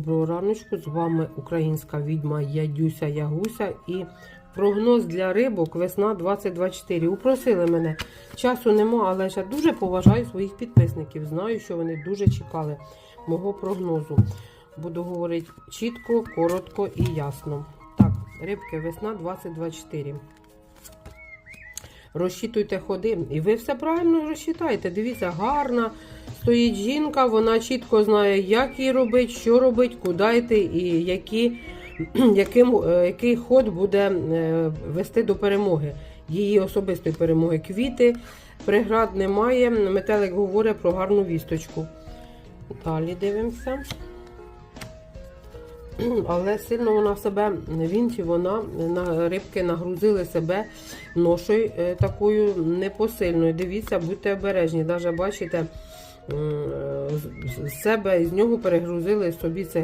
Доброго раночку, з вами українська відьма Ядюся Ягуся і прогноз для рибок весна 2024. Упросили мене. Часу нема, але я дуже поважаю своїх підписників. Знаю, що вони дуже чекали мого прогнозу. Буду говорити чітко, коротко і ясно. Так, рибки, весна 2024. Розчитуйте ходи. І ви все правильно розчитаєте. Дивіться, гарна стоїть жінка, вона чітко знає, як її робити, що робити, куди йти і які, яким, е, який ход буде е, вести до перемоги. Її особистої перемоги. Квіти, преград немає. Метелик говорить про гарну вісточку. Далі дивимося. Але сильно вона себе він чи вона на рибки нагрузили себе ношою е, такою непосильною. Дивіться, будьте обережні. Навіть бачите, е, з себе з нього перегрузили собі це.